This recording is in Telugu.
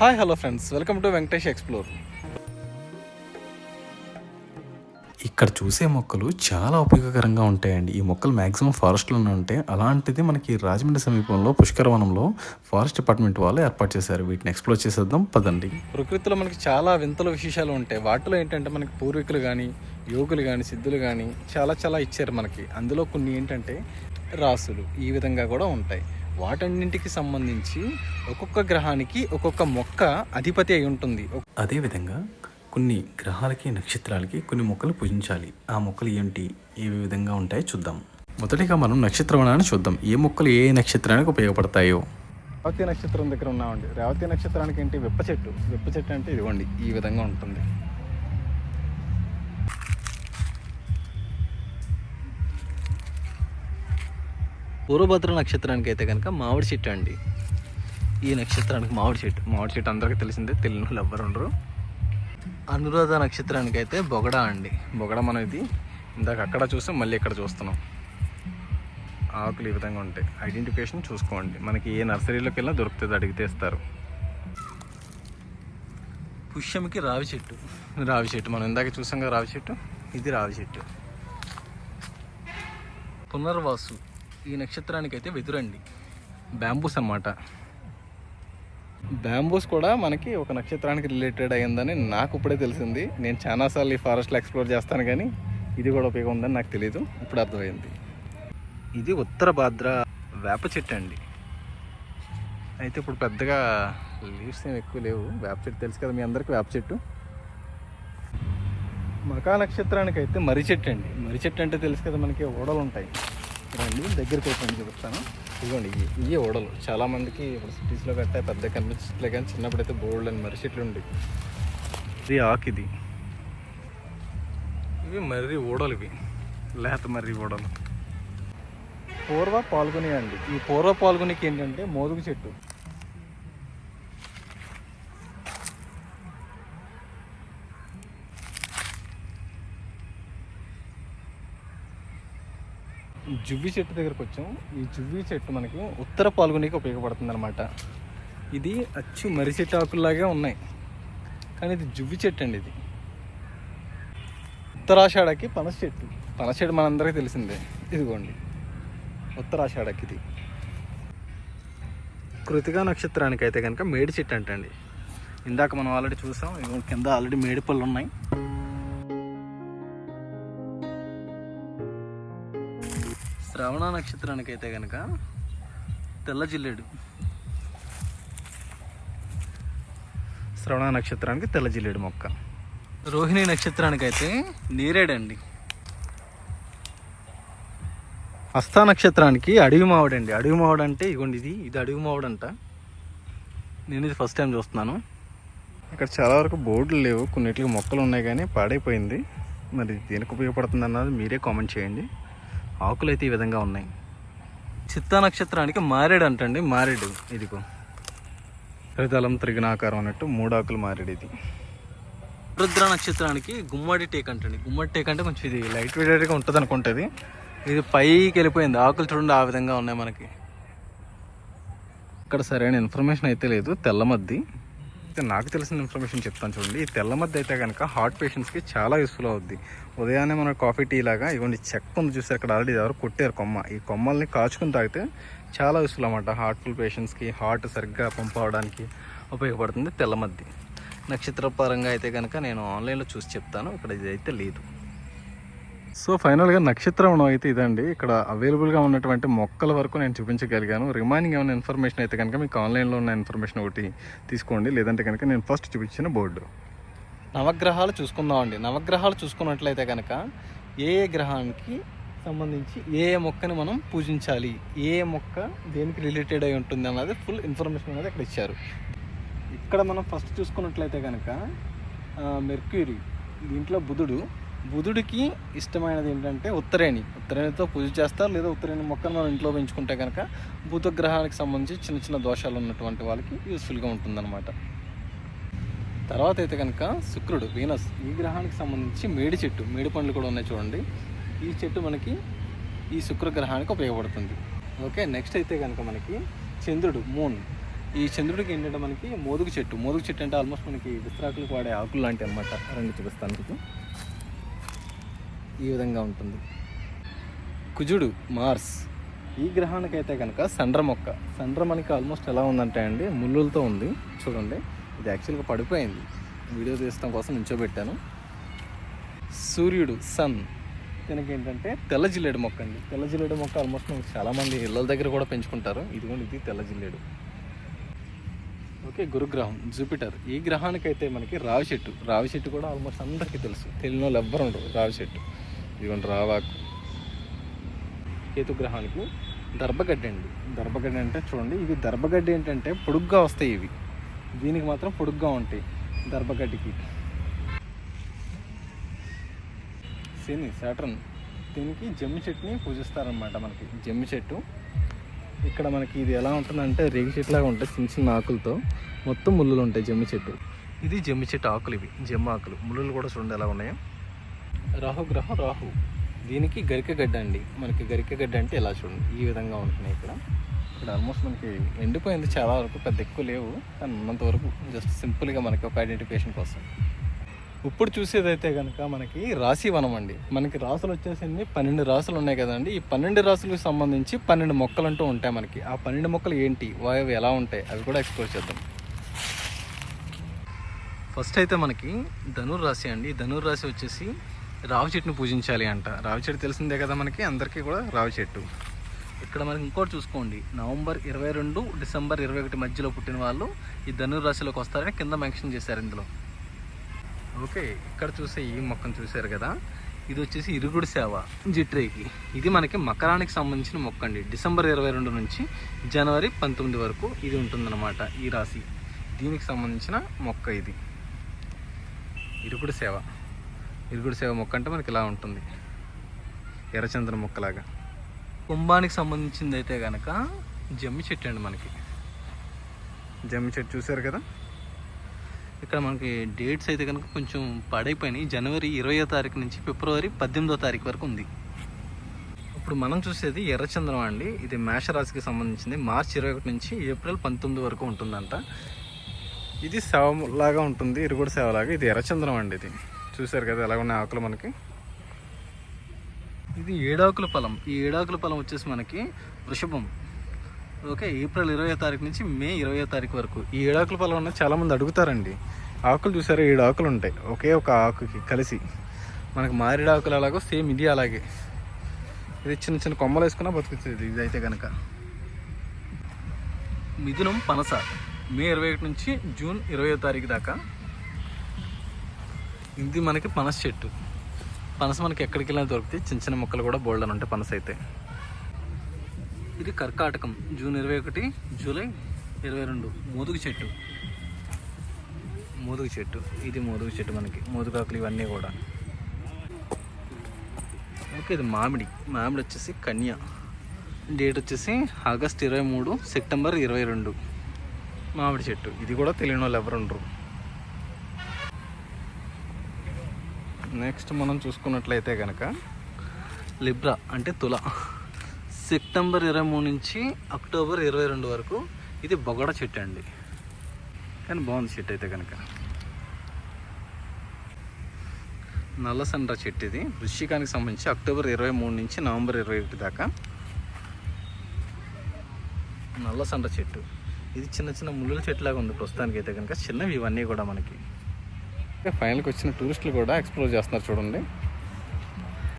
Hi hello friends. Welcome to Venkatesh explore. ఇక్కడ చూసే మొక్కలు చాలా ఉపయోగకరంగా ఉంటాయండి. ఈ మొక్కలు మ్యాక్సిమం ఫారెస్ట్లోనే ఉంటాయి అలాంటిది మనకి రాజమండ్రి సమీపంలో పుష్కరవనంలో ఫారెస్ట్ డిపార్ట్మెంట్ వాళ్ళు ఏర్పాటు చేశారు. వీటిని ఎక్స్ప్లోర్ చేసేద్దాం పదండి. ప్రకృతిలో మనకి చాలా వింతల విశేషాలు ఉంటాయి. వాటిలో ఏంటంటే మనకి పూర్వీకులు కానీ యోగులు కానీ సిద్ధులు కానీ చాలా చాలా ఇచ్చారు మనకి. అందులో కొన్ని ఏంటంటే రాసులు ఈ విధంగా కూడా ఉంటాయి. వాటన్నింటికి సంబంధించి ఒక్కొక్క గ్రహానికి ఒక్కొక్క మొక్క అధిపతి అయి ఉంటుంది. అదేవిధంగా కొన్ని గ్రహాలకి నక్షత్రాలకి కొన్ని మొక్కలు పూజించాలి. ఆ మొక్కలు ఏంటి? ఏ విధంగా ఉంటాయో చూద్దాం. మొదటిగా మనం నక్షత్రవనాన్ని చూద్దాం. ఏ మొక్కలు ఏ నక్షత్రానికి ఉపయోగపడతాయో. రేవతి నక్షత్రం దగ్గర ఉన్నామండి. రేవతి నక్షత్రానికి ఏంటి? విప్ప చెట్టు విప్ప చెట్టు అంటే ఇదిగోండి ఈ విధంగా ఉంటుంది. పూర్వభద్ర నక్షత్రానికి అయితే కనుక మామిడి చెట్టు అండి. ఈ నక్షత్రానికి మామిడి చెట్టు. మామిడి చెట్టు అందరికీ తెలిసిందే తెలియని వాళ్ళు ఎవ్వరు ఉండరు. అనురాధ నక్షత్రానికి అయితే బొగడ అండి. బొగడ మనం ఇది ఇందాక అక్కడ చూసాం మళ్ళీ ఇక్కడ చూస్తున్నాం. ఆకులు ఈ విధంగా ఉంటాయి. ఐడెంటిఫికేషన్ చూసుకోండి. మనకి ఏ నర్సరీలోకి వెళ్ళినా దొరుకుతుంది అడిగితే ఇస్తారు. పుష్యంకి రావి చెట్టు. రావి చెట్టు. మనం ఇందాక చూసాం కదా రావి చెట్టు. ఇది రావి చెట్టు. పునర్వాసు. ఈ నక్షత్రానికి అయితే వెదురండి. బ్యాంబూస్ అన్నమాట. బ్యాంబూస్ కూడా మనకి ఒక నక్షత్రానికి రిలేటెడ్ అయ్యిందని నాకు ఇప్పుడే తెలిసింది. నేను చాలాసార్లు ఈ ఫారెస్ట్లో ఎక్స్ప్లోర్ చేస్తాను కానీ ఇది కూడా ఉపయోగం ఉందని నాకు తెలియదు ఇప్పుడు అర్థమైంది. ఇది ఉత్తర భాద్ర వేప చెట్టు అండి. అయితే ఇప్పుడు పెద్దగా లీవ్స్ ఏమి ఎక్కువ లేవు. వేప చెట్టు తెలుసు కదా మీ అందరికీ వేప చెట్టు. మకా నక్షత్రానికి అయితే మర్రి చెట్టు అండి. మర్రి చెట్టు అంటే తెలుసు కదా మనకి ఓడలు ఉంటాయి. రండి దగ్గరికి వచ్చి చూపిస్తాను. ఇదిగోండి ఇవి ఓడలు. చాలామందికి ఇప్పుడు సిటీస్లో కట్టే పెద్ద కనిపించట్లే కానీ చిన్నప్పుడు అయితే బోల్డ్ అని మర్రి చెట్లు ఉండి. ఇది ఆకిది ఇవి మర్రి ఓడలు ఇవి. లేత మర్రి ఓడలు. పూర్వ పాల్గొని అండి ఈ పూర్వ పాల్గొనికి ఏంటంటే మోదుగు చెట్టు. జువ్వి చెట్టు దగ్గరకు వచ్చాం. ఈ జువ్వి చెట్టు మనకి ఉత్తర పాల్గొనికి ఉపయోగపడుతుంది అనమాట ఇది అచ్చు మరి చెట్టు ఆకుల్లాగే ఉన్నాయి. కానీ ఇది జువ్వి చెట్టు అండి ఇది. ఉత్తరాషాఢకి పనస చెట్టు. పనస చెట్టు మనందరికీ తెలిసిందే. ఇదిగోండి. ఉత్తరాషాఢకి ఇది. కృతికా నక్షత్రానికి అయితే కనుక మేడి చెట్టు అంటండి. ఇందాక మనం ఆల్రెడీ చూసాం. కింద ఆల్రెడీ మేడి పళ్ళు ఉన్నాయి. శ్రవణ నక్షత్రానికి అయితే కనుక తెల్ల జిల్లేడు. శ్రవణ నక్షత్రానికి తెల్ల జిల్లేడు మొక్క. రోహిణి నక్షత్రానికి అయితే నీరేడండి. హస్త నక్షత్రానికి అడవి మావడండి. అడవి మావడం అంటే ఇగోండి ఇది ఇది అడవి మావడంట. నేను ఇది ఫస్ట్ టైం చూస్తున్నాను. ఇక్కడ చాలా వరకు బోర్డులు లేవు కొన్నిటికి మొక్కలు ఉన్నాయి కానీ పాడైపోయింది. మరి దేనికి ఉపయోగపడుతుంది అన్నది మీరే కామెంట్ చేయండి. ఆకులు అయితే ఈ విధంగా ఉన్నాయి. చిత్తా నక్షత్రానికి మారేడు అంటండి మారేడు. ఇదిగో. త్రిదళం త్రిగుణాకారం అన్నట్టు మూడు ఆకులు మారేడు ఇది. రుద్ర నక్షత్రానికి గుమ్మడి టేక్ అంటండి. గుమ్మడి టేక్ అంటే కొంచెం ఇది లైట్ వెయిటెడ్గా ఉంటుంది అనుకుంటుంది ఇది పైకి వెళ్ళిపోయింది. ఆకులు చూడండి ఆ విధంగా ఉన్నాయి మనకి. ఇక్కడ సరైన ఇన్ఫర్మేషన్ అయితే లేదు. తెల్లమద్ది నాకు తెలిసిన ఇన్ఫర్మేషన్ చెప్తాను చూడండి. ఈ తెల్లమద్ది అయితే కనుక హార్ట్ పేషెంట్స్కి చాలా యూస్ఫుల్ అవుద్ది. ఉదయాన్నే మన కాఫీ టీ లాగా ఇవ్వండి చెక్క ఉంది చూసారు ఇక్కడ ఆల్రెడీ ఎవరు కొట్టారు కొమ్మ. ఈ కొమ్మల్ని కాచుకుని తాగితే చాలా యూస్ఫుల్ అన్నమాట. హార్ట్ఫుల్ పేషెంట్స్కి హార్ట్ సరిగ్గా పంప్ అవడానికి ఉపయోగపడుతుంది తెల్లమద్ది నక్షత్ర పరంగా అయితే కనుక నేను ఆన్లైన్లో చూసి చెప్తాను. ఇక్కడ ఇది అయితే లేదు. సో ఫైనల్గా నక్షత్రం అయితే ఇదండి. ఇక్కడ అవైలబుల్గా ఉన్నటువంటి మొక్కల వరకు నేను చూపించగలిగాను. రిమైనింగ్ ఏమైనా ఇన్ఫర్మేషన్ అయితే కనుక మీకు ఆన్లైన్లో ఉన్న ఇన్ఫర్మేషన్ ఒకటి తీసుకోండి. లేదంటే కనుక నేను ఫస్ట్ చూపించిన బోర్డు నవగ్రహాలు చూసుకుందామండి. నవగ్రహాలు చూసుకున్నట్లయితే కనుక ఏ ఏ గ్రహానికి సంబంధించి ఏ ఏ మొక్కని మనం పూజించాలి? ఏ ఏ మొక్క దేనికి రిలేటెడ్ అయి ఉంటుంది అన్నది ఫుల్ ఇన్ఫర్మేషన్ అనేది ఇక్కడ ఇచ్చారు. ఇక్కడ మనం ఫస్ట్ చూసుకున్నట్లయితే కనుక మెర్క్యూరీ దీంట్లో బుధుడు బుధుడికి ఇష్టమైనది ఏంటంటే ఉత్తరేణి. ఉత్తరేణితో పూజ చేస్తారు లేదా ఉత్తరేణి మొక్కను మనం ఇంట్లో పెంచుకుంటే కనుక బుధ గ్రహానికి సంబంధించి చిన్న చిన్న దోషాలు ఉన్నటువంటి వాళ్ళకి యూస్ఫుల్గా ఉంటుందన్నమాట. తర్వాత అయితే కనుక శుక్రుడు వీనస్ ఈ గ్రహానికి సంబంధించి మేడి చెట్టు మేడి పండ్లు కూడా ఉన్నాయి చూడండి. ఈ చెట్టు మనకి ఈ శుక్ర గ్రహానికి ఉపయోగపడుతుంది. ఓకే నెక్స్ట్ అయితే కనుక మనకి చంద్రుడు మూన్. ఈ చంద్రుడికి ఏంటంటే మనకి మోదుగు చెట్టు. మోదుగు చెట్టు అంటే ఆల్మోస్ట్ మనకి విస్తరాకులకు వాడే ఆకులు లాంటివి అనమాట రెండు చూపిస్తాను మీకు. ఈ విధంగా ఉంటుంది. కుజుడు మార్స్. ఈ గ్రహానికి అయితే కనుక సండ్ర మొక్క. సండ్ర మనకి ఆల్మోస్ట్ ఎలా ఉందంటే అండి ముళ్ళులతో ఉంది. చూడండి ఇది యాక్చువల్గా పడిపోయింది. వీడియో తీయడం కోసం నించోబెట్టాను సూర్యుడు సన్. దీనికి ఏంటంటే తెల్ల జిల్లేడు మొక్క అండి. తెల్ల జిల్లేడు మొక్క ఆల్మోస్ట్ చాలామంది ఇళ్ళ దగ్గర కూడా పెంచుకుంటారు. ఇదిగోండి ఇది తెల్ల జిల్లేడు ఓకే గురుగ్రహం జూపిటర్. ఈ గ్రహానికి అయితే మనకి రావి చెట్టు. రావి చెట్టు కూడా ఆల్మోస్ట్ అందరికీ తెలుసు. తెలియని వాళ్ళు ఎవ్వరు ఉండరు రావి చెట్టు. ఇదిగోండి రావాకు. కేతు దర్భగడ్డ అండి. దర్భగడ్డ అంటే చూడండి ఇవి దర్భగడ్డి ఏంటంటే పొడుగ్గా వస్తాయి ఇవి. దీనికి మాత్రం పొడుగ్గా ఉంటాయి దర్భగడ్డికి. శని సాటర్న్ దీనికి జమ్మి చెట్టుని పూజిస్తారనమాట మనకి. జమ్మి చెట్టు. ఇక్కడ మనకి ఇది ఎలా ఉంటుందంటే రేగి చెట్టులాగా ఉంటాయి చిన్న చిన్న ఆకులతో. మొత్తం ముళ్ళులు ఉంటాయి జమ్మి చెట్టు. ఇది జమ్మి చెట్టు ఆకులు ఇవి జమ్మ ఆకులు. ముళ్ళులు కూడా చూడండి ఎలా ఉన్నాయో. రాహు గ్రహం రాహు. దీనికి గరికగడ్డ అండి. మనకి గరికగడ్డ అంటే ఇలా చూడండి? ఈ విధంగా ఉంటున్నాయి ఇక్కడ. ఇక్కడ ఆల్మోస్ట్ మనకి ఎండిపోయింది చాలా వరకు పెద్ద ఎక్కువ లేవు కానీ ఉన్నంత వరకు జస్ట్ సింపుల్గా మనకి ఒక ఐడెంటిఫికేషన్ కోసం. ఇప్పుడు చూసేదైతే కనుక మనకి రాశి వనం అండి. మనకి రాసులు వచ్చేసింది పన్నెండు రాసులు ఉన్నాయి కదండి. ఈ పన్నెండు రాసులకు సంబంధించి పన్నెండు మొక్కలు అంటూ ఉంటాయి మనకి. ఆ పన్నెండు మొక్కలు ఏంటి? అవి ఎలా ఉంటాయి? అవి కూడా ఎక్స్ప్లోర్ చేద్దాం. ఫస్ట్ అయితే మనకి ధనుర్ రాశి అండి. ధనుర్ రాశి వచ్చేసి రావి చెట్టును పూజించాలి అంట. రావి చెట్టు తెలిసిందే కదా మనకి? అందరికీ కూడా రావి చెట్టు. ఇక్కడ మనకి ఇంకోటి చూసుకోండి. నవంబర్ ఇరవై రెండు డిసెంబర్ ఇరవై ఒకటి మధ్యలో పుట్టిన వాళ్ళు ఈ ధనుర్ రాశిలోకి వస్తారని కింద మెన్షన్ చేశారు ఇందులో. ఓకే ఇక్కడ చూసే ఈ మొక్కను చూశారు కదా? ఇది వచ్చేసి ఇరుగుడు సేవ జిట్రేకి. ఇది మనకి మకరానికి సంబంధించిన మొక్క అండి. డిసెంబర్ ఇరవై రెండు నుంచి జనవరి పంతొమ్మిది వరకు ఇది ఉంటుందన్నమాట ఈ రాశి. దీనికి సంబంధించిన మొక్క ఇది. ఇరుగుడు సేవ. ఇరుగుడు సేవ మొక్క అంటే మనకి ఇలా ఉంటుంది. ఎర్రచందన మొక్కలాగా. కుంభానికి సంబంధించింది అయితే కనుక జమ్మి చెట్టు అండి మనకి. జమ్మి చెట్టు చూశారు కదా? ఇక్కడ మనకి డేట్స్ అయితే కనుక కొంచెం పాడైపోయినాయి. జనవరి ఇరవయో తారీఖు నుంచి ఫిబ్రవరి పద్దెనిమిదో తారీఖు వరకు ఉంది. ఇప్పుడు మనం చూసేది ఎర్రచంద్రం అండి. ఇది మేషరాశికి సంబంధించింది. మార్చి ఇరవై ఒకటి నుంచి ఏప్రిల్ పంతొమ్మిది వరకు ఉంటుందంట. ఇది సేవ లాగా ఉంటుంది. ఇది కూడా సేవలాగా ఇది ఎర్రచంద్రం అండి ఇది. చూశారు కదా ఎలా ఉన్నాయి ఆకులు మనకి? ఇది ఏడాకుల ఫలం. ఈ ఏడాకుల ఫలం వచ్చేసి మనకి వృషభం. ఓకే ఏప్రిల్ ఇరవై తారీఖు నుంచి మే ఇరవై తారీఖు వరకు. ఈ ఏడాకుల ఫలం ఉన్న చాలామంది అడుగుతారండి. ఆకులు చూసారా? ఏడు ఆకులు ఉంటాయి. ఒకే ఒక ఆకుకి కలిసి. మనకి మారేడాకులు అలాగో సేమ్ ఇది అలాగే. ఇది చిన్న చిన్న కొమ్మలు వేసుకున్నా బతుకుతుంది ఇది అయితే కనుక మిథునం పనస. మే ఇరవై ఒకటి నుంచి జూన్ ఇరవై తారీఖు దాకా ఇది మనకి పనస చెట్టు. పనస మనకి ఎక్కడికి వెళ్ళినా దొరుకుతాయి. చిన్న చిన్న మొక్కలు కూడా బోల్డ్ అని ఉంటాయి పనస అయితే. ఇది కర్కాటకం. జూన్ ఇరవై ఒకటి జూలై ఇరవై రెండు. మోదుగు చెట్టు. మోదుగు చెట్టు. ఇది మోదుగు చెట్టు మనకి. మోదుగాకులు ఇవన్నీ కూడా. ఓకే ఇది మామిడి. మామిడి వచ్చేసి కన్య. డేట్ వచ్చేసి ఆగస్ట్ ఇరవై మూడు సెప్టెంబర్ ఇరవై రెండు. మామిడి చెట్టు. ఇది కూడా తెలియని వాళ్ళు ఎవరు ఉండరు. నెక్స్ట్ మనం చూసుకున్నట్లయితే కనుక లిబ్రా అంటే తుల. సెప్టెంబర్ ఇరవై మూడు నుంచి అక్టోబర్ ఇరవై రెండు వరకు ఇది బొగడ చెట్టు అండి. కానీ బాగుంది చెట్టు అయితే కనుక నల్లసండ్ర చెట్టు ఇది. వృష్టికానికి సంబంధించి అక్టోబర్ ఇరవై మూడు నుంచి నవంబర్ ఇరవై ఒకటి దాకా నల్లసండ్ర చెట్టు. ఇది చిన్న చిన్న ముళ్ళుల చెట్టులాగా ఉంది ప్రస్తుతానికి అయితే కనుక చిన్నవి ఇవన్నీ కూడా మనకి. ఫైనల్కి వచ్చిన టూరిస్టులు కూడా ఎక్స్ప్లోర్ చేస్తున్నారు చూడండి.